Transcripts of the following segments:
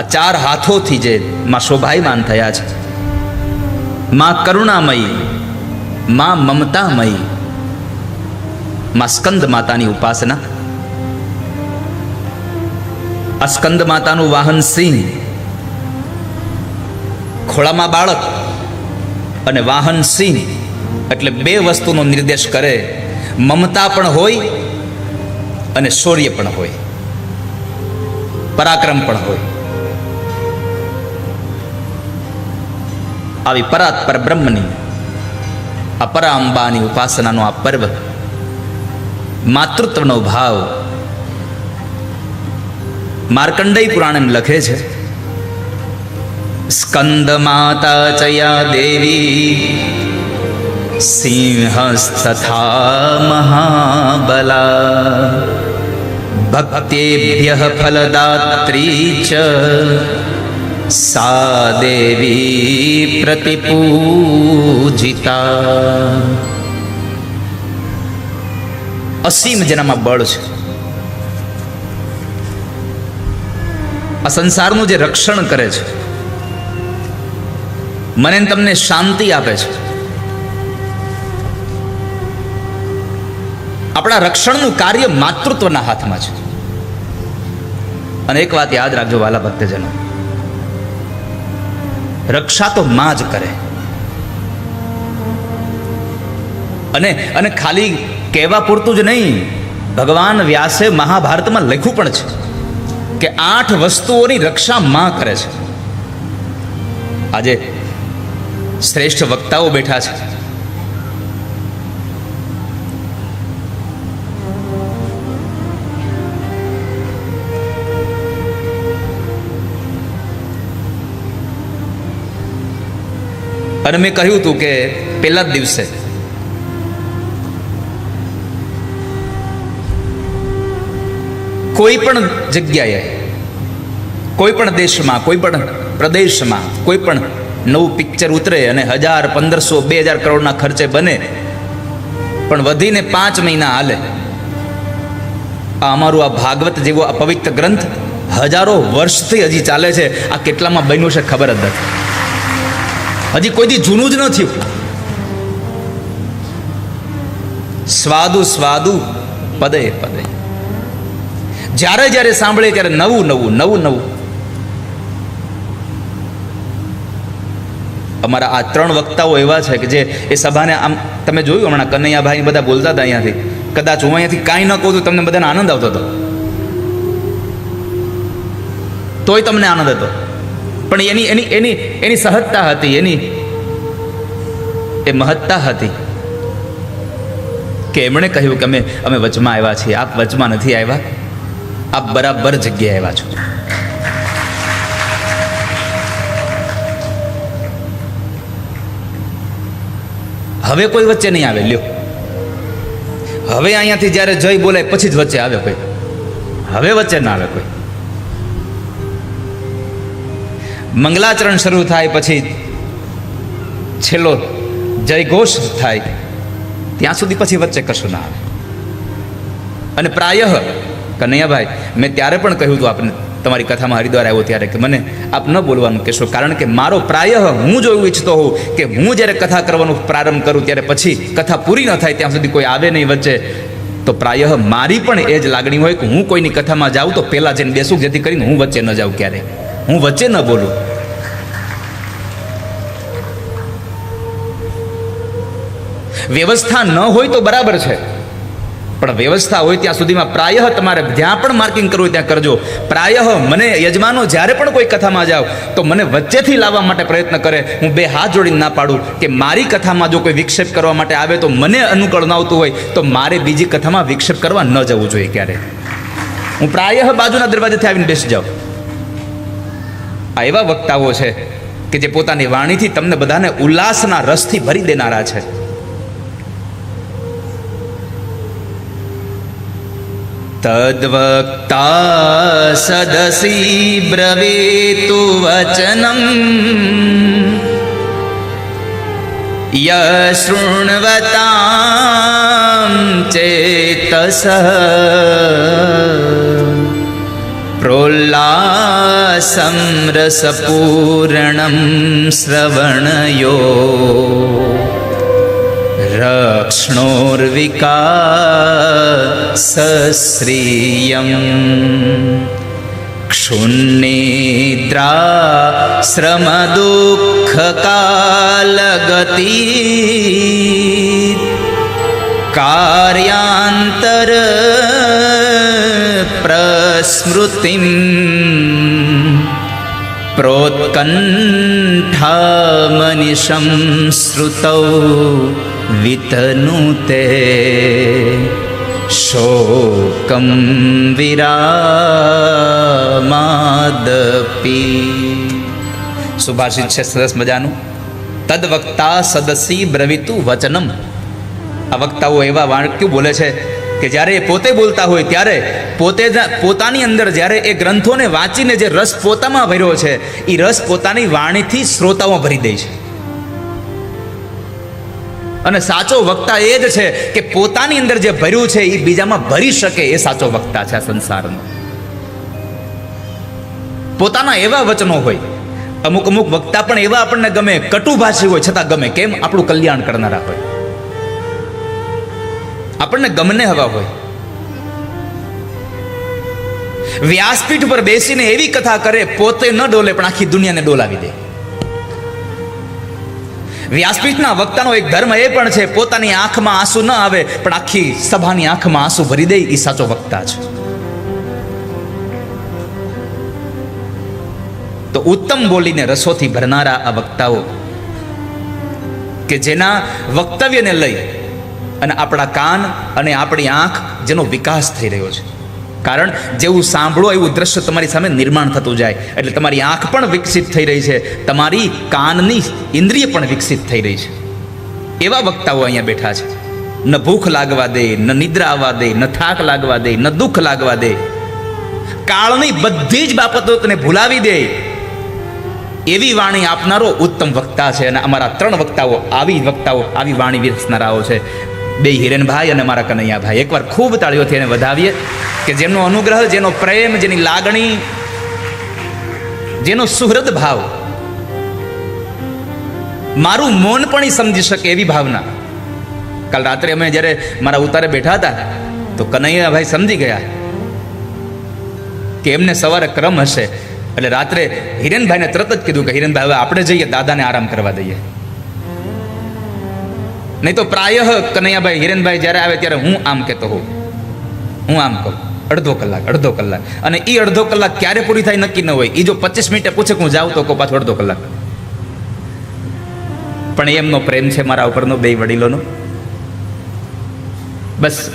આ ચાર હાથોથી જે માં શોભાયમાન થયા છે, માં કરુણામયી, માં મમતામયી, માં સ્કંદ માતાની ઉપાસના. આ સ્કંદ માતાનું વાહન સિંહ, ખોળામાં બાળક અને વાહન સિંહ, એટલે બે વસ્તુનો નિર્દેશ કરે, મમતા પણ હોય અને શૌર્ય પણ હોય, પરાક્રમ પણ હોય. આવી પરાત પર બ્રહ્મની આ પરાંબાની ઉપાસનાનો આ પર્વ માતૃત્વનો ભાવ માર્કંડેય પુરાણ લખે છે સ્કંદ માતા ચયા દેવી સિંહસ્તથા મહાબલા ભક્તેભ્ય ફલદાત્રી ચ સા દેવી પ્રતિપૂજિતા અસીમ જેનામાં બળ છે આ સંસારનું જે રક્ષણ કરે છે, મને તમને શાંતિ આપે છે. આપણા રક્ષણનું કાર્ય માતૃત્વના હાથમાં છે. અને એક વાત યાદ રાખજો વાલા ભક્તજનો રક્ષા તો માં જ કરે. અને અને ખાલી કહેવા પૂરતું જ નહીં, ભગવાન વ્યાસે મહાભારતમાં લખ્યું પણ છે કે આઠ વસ્તુઓની રક્ષા માં કરે છે. આજે શ્રેષ્ઠ વક્તાઓ બેઠા છે. અને મેં કહ્યું હતું કે પહેલા જ દિવસે. કોઈ પણ જગ્યાએ, કોઈ પણ દેશમાં, કોઈ પણ પ્રદેશમાં, કોઈ પણ નવું પિક્ચર ઉતરે અને હજાર, પંદરસો, બે હજાર કરોડના ખર્ચે બને, પણ વધીને પાંચ મહિના હાલે. આ અમારું આ ભાગવત જેવો આ પવિત્ર ગ્રંથ હજારો વર્ષથી હજી ચાલે છે. આ કેટલામાં બન્યું છે ખબર જ નથી. હજી કોઈ દી જૂનું જ ન થયું. સ્વાદુ સ્વાદુ, પદે પદે. જ્યારે જ્યારે સાંભળે ત્યારે નવું નવું નવું નવું. અમારા આ ત્રણ વક્તાઓ એવા છે કે જે એ સભાને આમ, તમે જોયું હમણાં કનૈયાભાઈ બધા બોલતા હતા અહીંયાથી. કદાચ હું અહીંયાથી કાંઈ ન કહું તો તમને બધાને આનંદ આવતો હતો. તોય તમને આનંદ હતો. પણ એની એની એની એની સહજતા હતી, એની, એ મહત્તા હતી. કે એમણે કહ્યું કે અમે અમે વચમાં આવ્યા છીએ. આપ વચમાં નથી આવ્યા. આપ બરાબર જગ્યાએ આવ્યા છો. હવે કોઈ વચ્ચે નહીં આવે, લ્યો. હવે અહીંયાથી જ્યારે જય બોલાય, પછી જ વચ્ચે આવે કોઈ. હવે વચ્ચે ના આવે કોઈ. મંગલાચરણ શરૂ થાય પછી છેલ્લો જય ઘોષ થાય. ત્યાં સુધી પછી વચ્ચે કશું ના આવે. અને પ્રાય, કનૈયાભાઈ, મેં ત્યારે પણ કહ્યું હતું આપને, તમારી કથામાં હરિદ્વાર આવ્યો ત્યારે કે મને આપ ન બોલવાનું કહેશો, કારણ કે મારો પ્રાય હું જો એવું ઈચ્છતો હોઉં કે હું જ્યારે કથા કરવાનું પ્રારંભ કરું ત્યારે પછી કથા પૂરી ન થાય ત્યાં સુધી કોઈ આવે નહીં વચ્ચે, તો પ્રાય મારી પણ એ જ લાગણી હોય કે હું કોઈની કથામાં જાઉં તો પહેલાં જઈને બેસું, જેથી કરીને હું વચ્ચે ન જાઉં ક્યારે હું વચ્ચે ન બોલું. વ્યવસ્થા ન હોય તો બરાબર છે. પણ વ્યવસ્થા હોય ત્યાં સુધીમાં પ્રાયઃ તમારે જ્યાં પણ માર્કિંગ કરવું ત્યાં કરજો. પ્રાયઃ મને યજમાનો જ્યારે પણ કોઈ કથામાં જાઓ તો મને વચ્ચેથી લાવવા માટે પ્રયત્ન કરે. હું બે હાથ જોડીને ના પાડું કે મારી કથામાં જો કોઈ વિક્ષેપ કરવા માટે આવે તો મને અનુકૂળ ન આવતું હોય, તો મારે બીજી કથામાં વિક્ષેપ કરવા ન જવું જોઈએ ક્યારે. હું પ્રાયઃ બાજુના દરવાજેથી આવીને બેસી જાઉં. આ એવા વક્તાઓ છે કે જે પોતાની વાણીથી તમને બધાને ઉલ્લાસના રસથી ભરી દેનારા છે. તદ્વક્તા સદસી બ્રવેતુ વચનમ. યશૃણવતાં ચેતસ. प्रोल्लासमरसपूरणं श्रवणयो। रक्ष्णोर्विकारियम् क्षुन्निद्रा श्रमदुःखकालगति। कार्यान्तर સ્મૃતિમ પ્રોત્કંઠામનિશમ શ્રુતૌ વિતનુતે શોકમ વિરામાદપી સુભાષિત છે સરસ મજાનું તદ વક્તા સદસી બ્રવિતુ વચનમ આ વક્તાઓ એવા વાક્યો બોલે છે કે જ્યારે એ પોતે બોલતા હોય ત્યારે પોતે પોતાની અંદર જ્યારે એ ગ્રંથોને વાંચીને જે રસ પોતામાં ભર્યો છે એ રસ પોતાની વાણીથી શ્રોતાઓમાં ભરી દે છે. અને સાચો વક્તા એ જ છે કે પોતાની અંદર જે ભર્યું છે એ બીજામાં ભરી શકે એ સાચો વક્તા છે આ સંસારનો. પોતાના એવા વચનો હોય, અમુક અમુક વક્તા પણ એવા આપણને ગમે, કટુભાષી હોય, છતાં ગમે, કેમ? આપણું કલ્યાણ કરનારા હોય. આપણને ગમને હવા હોય. વ્યાસપીઠ પર બેસીને એવી કથા કરે, પોતે ન ડોલે પણ આખી દુનિયાને ડોલાવી દે. વ્યાસપીઠના વક્તાનો એક ધર્મ એ પણ છે, પોતાની આંખમાં આંસુ ન આવે, પણ આખી સભાની આંખમાં આંસુ ભરી દે એ સાચો વક્તા છે. તો ઉત્તમ બોલીને રસોથી ભરનારા આ વક્તાઓ કે જેના વક્તવ્યને લઈ અને આપણા કાન અને આપણી આંખ જેનો વિકાસ થઈ રહ્યો છે. કારણ જેવું સાંભળો એવું દ્રશ્ય તમારી સામે નિર્માણ થતું જાય. એટલે તમારી આંખ પણ વિકસિત થઈ રહી છે. તમારી કાનની ઇન્દ્રિય પણ વિકસિત થઈ રહી છે. એવા વક્તાઓ અહીંયા બેઠા છે. ન ભૂખ લાગવા દે, ન નિદ્રા આવવા દે, ન થાક લાગવા દે, ન દુઃખ લાગવા દે. કાળની બધી જ બાબતો તને ભૂલાવી દે. એવી વાણી આપનારો ઉત્તમ વક્તા છે અને અમારા ત્રણ વક્તાઓ, આવી વક્તાઓ, આવી વાણી વિરસનારાઓ છે. બે હિરેનભાઈ અને મારા કનૈયાભાઈ. એકવાર ખૂબ તાળીઓથી એને વધાવીએ કે જેમનો અનુગ્રહ, જેનો પ્રેમ, જેની લાગણી, જેનો સુહૃદ ભાવ. મારું મૌન પણ સમજી શકે એવી ભાવના. કાલ રાત્રે અમે જ્યારે મારા ઉતારે બેઠા હતા, તો કનૈયાભાઈ સમજી ગયા કે એમને સવારે ક્રમ હશે. એટલે રાત્રે હિરેનભાઈને તરત જ કીધું કે હિરેનભાઈ હવે આપણે જઈએ, દાદાને આરામ કરવા દઈએ. નહીં તો પ્રાયઃ કનૈયાભાઈ, હિરેનભાઈ જ્યારે આવે ત્યારે હું આમ કહેતો હોઉં. હું આમ કહું. અડધો કલાક અડધો કલાક. અને એ અડધો કલાક ક્યારે પૂરી થાય નક્કી ન હોય. એ જો પચીસ મિનિટે પૂછે હું જાઉં તો કહું પાછો અડધો કલાક. પણ એમનો પ્રેમ છે મારા ઉપરનો, બે વડીલોનો. બસ.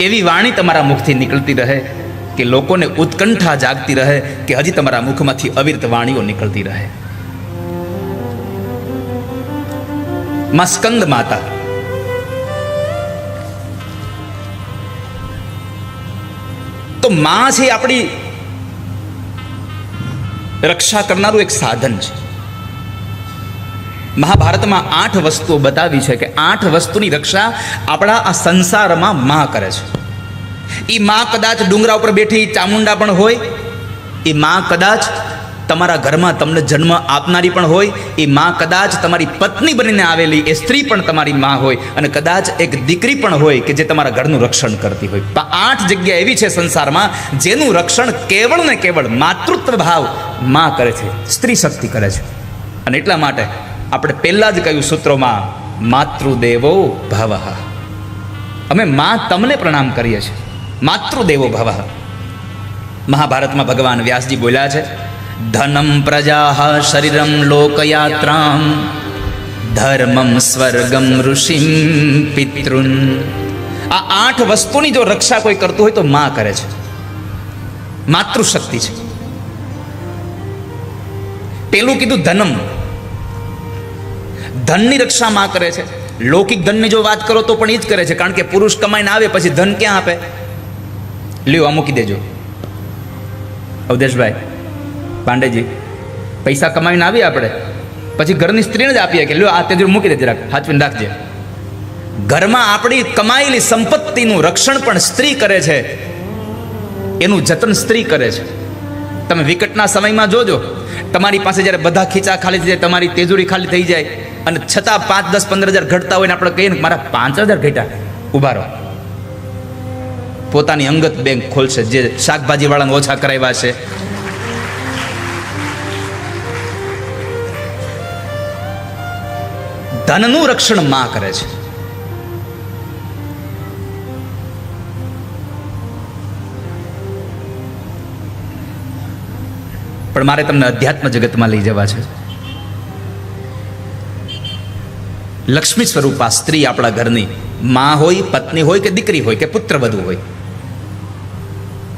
એવી વાણી તમારા મુખથી નીકળતી રહે કે લોકોને ઉત્કંઠા જાગતી રહે કે હજી તમારા મુખમાંથી અવિરત વાણીઓ નીકળતી રહે. માં સ્કંદ માતા. તો માં છે આપણી રક્ષા કરનારું એક સાધન છે. મહાભારતમાં આઠ વસ્તુઓ બતાવી છે કે આઠ વસ્તુની રક્ષા આપણા આ સંસારમાં માં કરે છે. એ માં કદાચ ડુંગરા ઉપર બેઠી ચામુંડા પણ હોય એ માં કદાચ તમારા ઘરમાં તમને જન્મ આપનારી પણ હોય, એ માં કદાચ તમારી પત્ની બનીને આવેલી, એ સ્ત્રી પણ તમારી માં હોય. અને કદાચ એક દીકરી પણ હોય કે જે તમારા ઘરનું રક્ષણ કરતી હોય. આઠ જગ્યા એવી છે સંસારમાં, જેનું રક્ષણ કેવળ ને કેવળ માતૃત્વ ભાવમાં કરે છે, સ્ત્રી શક્તિ કરે છે. અને એટલા માટે આપણે પહેલાં જ કહ્યું સૂત્રોમાં, માતૃદેવો ભવ. અમે માં તમને પ્રણામ કરીએ છીએ. માતૃદેવો ભવ. મહાભારતમાં ભગવાન વ્યાસજી બોલ્યા છે ધનમ પ્રજા શરીરમ લોકયાત્રામ ધર્મમ સ્વર્ગમ ઋષિમ પિતૃન આ આઠ વસ્તુની જો રક્ષા કોઈ કરતું હોય તો માં કરે છે. માતૃશક્તિ છે. પેલું કીધું ધનમ. ધનની રક્ષા માં કરે છે. લૌકિક ધનની જો વાત કરો તો પણ એ જ કરે છે. કારણ કે પુરુષ કમાઈને આવે પછી ધન ક્યાં આપે? લ્યો આ મૂકી દેજો. અવધેશભાઈ પાંડેજી, પૈસા કમાઈને આવીએ આપણે. પછી ઘરની સ્ત્રીને જ આપીએ કે લ્યો આ તેજુ મૂકી દે જરાક, હાચવીને રાખજે. ઘરમાં આપણી કમાયેલી સંપત્તિનું રક્ષણ પણ સ્ત્રી કરે છે. એનું જતન સ્ત્રી કરે છે. તમે વિકટના સમયમાં જોજો, તમારી પાસે જ્યારે બધા ખીચા ખાલી થઈ જાય, તમારી તેજુરી ખાલી થઈ જાય, અને છતાં પાંચ, દસ, પંદર હજાર ઘટતા હોય ને આપણે કહીએ ને મારા પાંચ હજાર ઘટ્યા ઊભા રહો. પોતાની અંગત બેંક ખોલશે, જે શાકભાજી વાળાને ઓછા કરાવ્યા છે. ધનનું રક્ષણમાં કરે છે. પણ મારે તમને અધ્યાત્મ જગતમાં લઈ જવા છે. લક્ષ્મી સ્વરૂપા સ્ત્રી આપણા ઘરની માં હોય, પત્ની હોય કે દીકરી હોય કે પુત્ર વધુ હોય.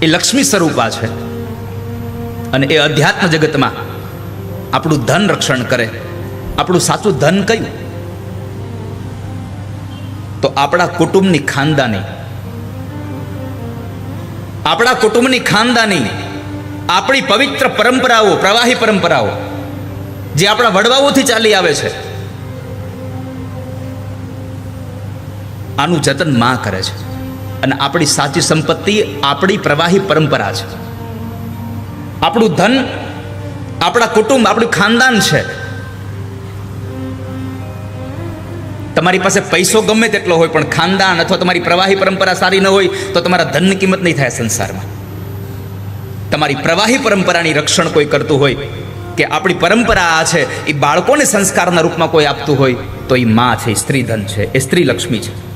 એ લક્ષ્મી સ્વરૂપા છે. અને એ અધ્યાત્મ જગતમાં આપણું ધન રક્ષણ કરે. આપણું સાચું ધન કયું? તો આપણા કુટુંબની ખાનદાની. આપણા કુટુંબની ખાનદાની આપણી પવિત્ર પરંપરાઓ, પ્રવાહી પરંપરાઓ, જે આપણા વડવાઓથી ચાલી આવે છે, આનું જતનમાં કરે છે. અને આપણી સાચી સંપત્તિ આપણી પ્રવાહી પરંપરા છે. આપણું ધન, આપણા કુટુંબ, આપણું ખાનદાન છે. તમારી પાસે પૈસો ગમે તેટલો હોય, પણ ખાનદાન અથવા તમારી પ્રવાહી પરંપરા સારી ન હોય, તો તમારા ધનની કિંમત નહીં થાય સંસારમાં. તમારી પ્રવાહી પરંપરાની રક્ષણ કોઈ કરતું હોય, કે આપણી પરંપરા આ છે, એ બાળકોને સંસ્કારના રૂપમાં કોઈ આપતું હોય, તો એ મા છે સ્ત્રી ધન છે, એ સ્ત્રી લક્ષ્મી છે.